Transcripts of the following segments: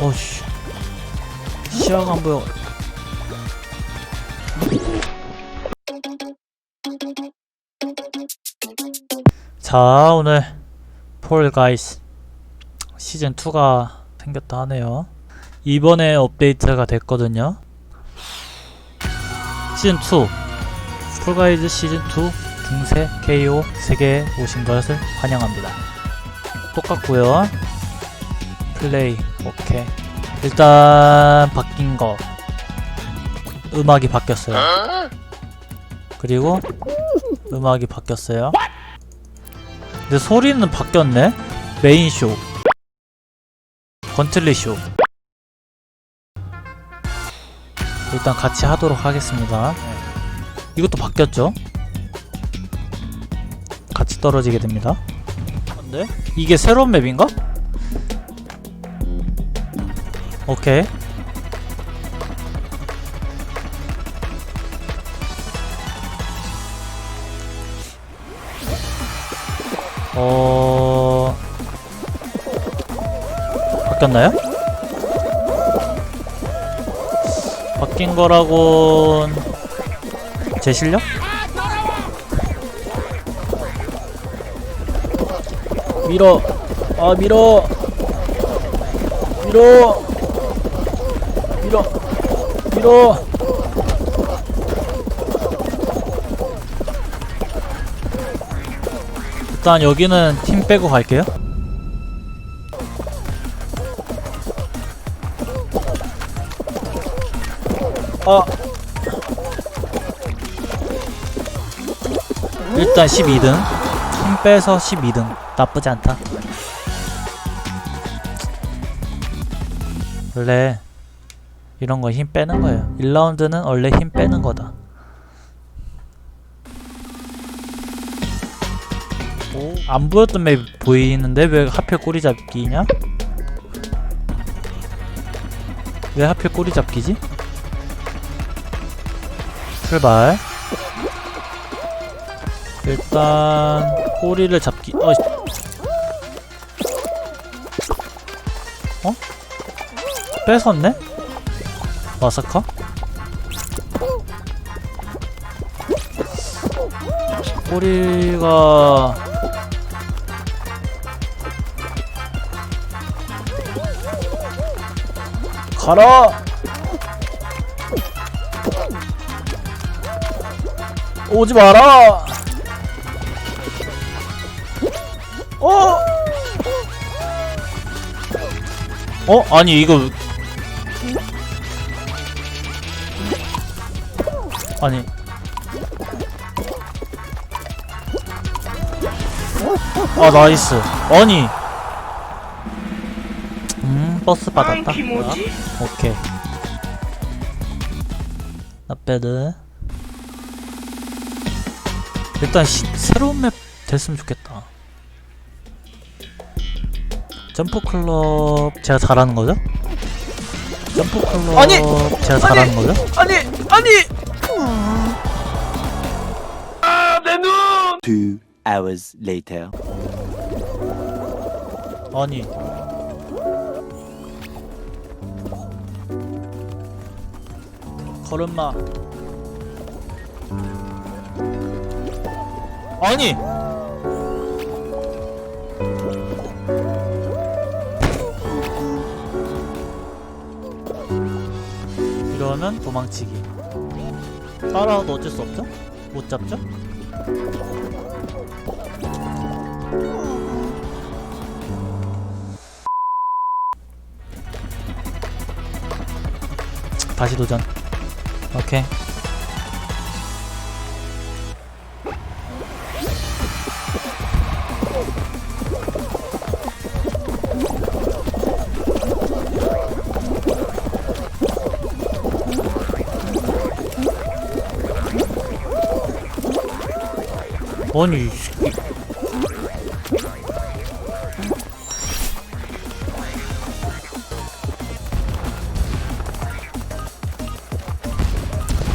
어씨. 시야가 안 보여. 자 오늘 폴 가이스 시즌 2가 생겼다 하네요. 이번에 업데이트가 됐거든요. 시즌 2 폴가이즈 시즌 2 중세 KO 3개에 오신 것을 환영합니다. 똑같고요. 플레이 오케이. 일단 바뀐 거. 음악이 바뀌었어요. 그리고 음악이 바뀌었어요. 근데 소리는 바뀌었네. 메인 쇼. 건틀리 쇼. 일단 같이 하도록 하겠습니다. 이것도 바뀌었죠 떨어지게 됩니다 근데 이게 새로운 맵인가? 오케이. 어... 바뀌었나요? 바뀐 거라곤 제 실력? 밀어. 아 밀어. 밀어. 밀어. 밀어. 일단 여기는 팀 빼고 갈게요. 아. 일단 12등. 팀 빼서 12등 나쁘지 않다 원래 이런 거 힘 빼는 거예요. 1라운드는 원래 힘 빼는 거다. 오, 안 보였던 맵 보이는데 왜 하필 꼬리 잡기냐? 왜 하필 꼬리 잡기지? 출발. 일단 꼬리를 잡기. 어. 어? 뺏었네? 마사카? 꼬리가 가라! 오지 마라! 어? 아니 이거. 아니. 아 나이스. 아니. 음 버스 받았다. 오케이. 나빼드. 일단 시, 새로운 맵 됐으면 좋겠다 점프 클럽 제가 잘하는 거죠? 점프 클럽 아니! 제가 잘하는 거죠? 아니 아니 Two hours later. 아니 걸음마 아니 이러면 도망치기 따라와도 어쩔 수 없죠? 못 잡죠? 다시 도전. 오케이. 아니, 이 새끼.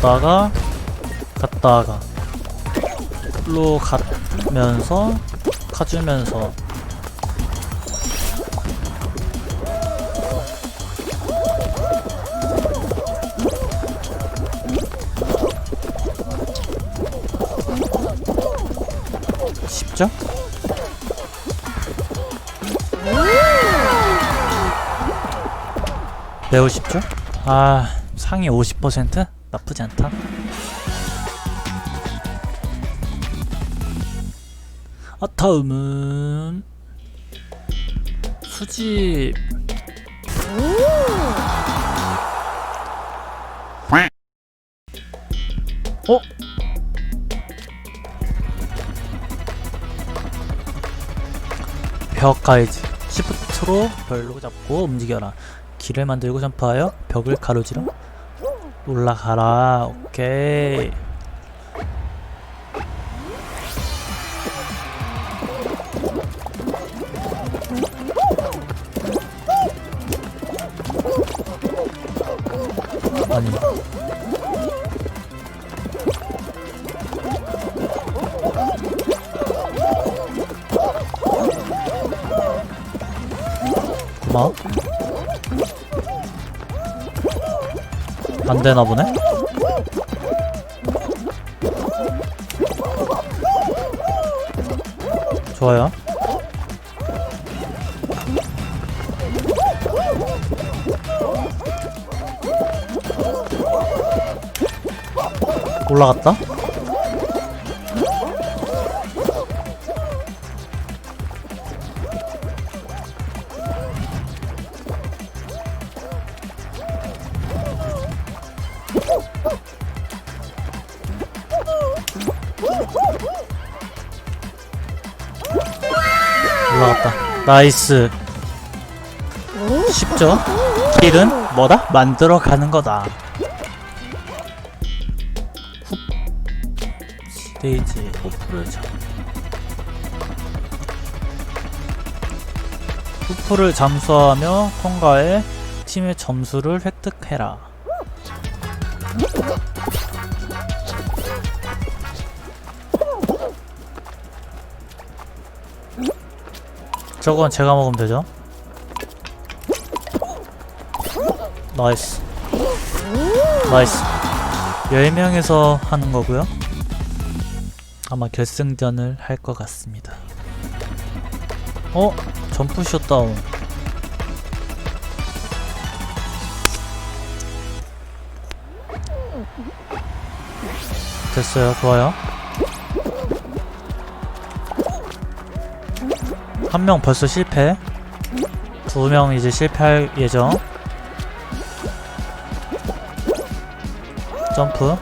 갔다가 갔다가 로 가면서 깎아주면서 쉽죠? 매우 쉽죠? 아 상위 50% 나쁘지 않다. 아 다음은 수집 어? 벽 가이즈 시프트로 별로 잡고 움직여라. 길을 만들고 점프하여 벽을 가로지르 올라가라. 오케이 안 되나 보네? 좋아요. 올라갔다 올라갔다 나이스 쉽죠? 길은 뭐다? 만들어 가는 거다 후 스테이지 호프를 잠 후프를 잠수하며 통과해 팀의 점수를 획득해라 저건 제가 먹으면 되죠? 나이스. 나이스. 10명에서 하는 거고요. 아마 결승전을 할 것 같습니다. 어? 점프슛 다운. 됐어요. 좋아요 한 명 벌써 실패? 두 명 이제 실패할 예정? 점프?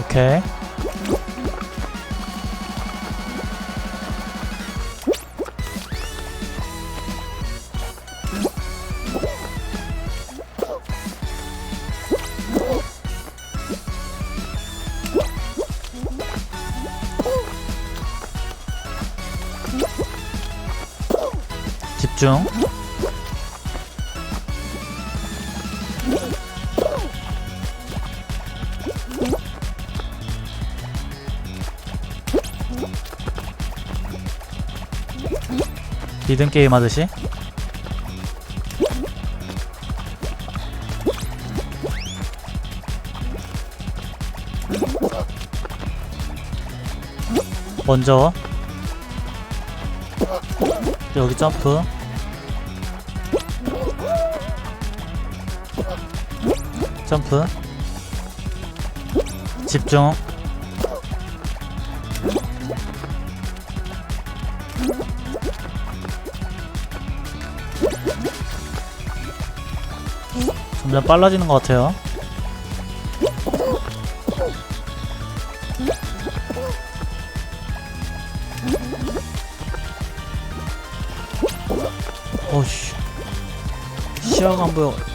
오케이 집중 리듬 게임 하듯이? 먼저 여기 점프 점프. 집중. 점점 빨라지는 것 같아요. 어씨. 시야가 안 보여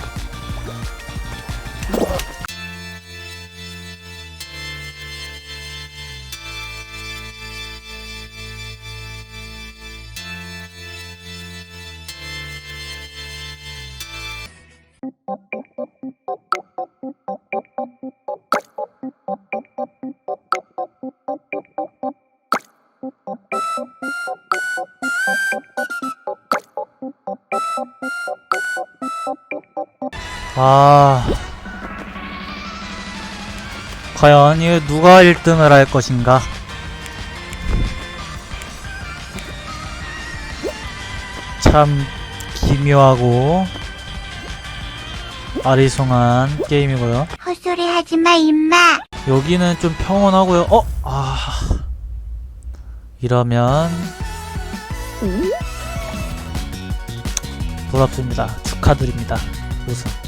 아. 과연 이 누가 1등을 할 것인가? 참 기묘하고 아리송한 게임이고요. 헛소리 하지 마, 임마. 여기는 좀 평온하고요. 어? 아. 이러면 부럽습니다. 축하드립니다. 우승.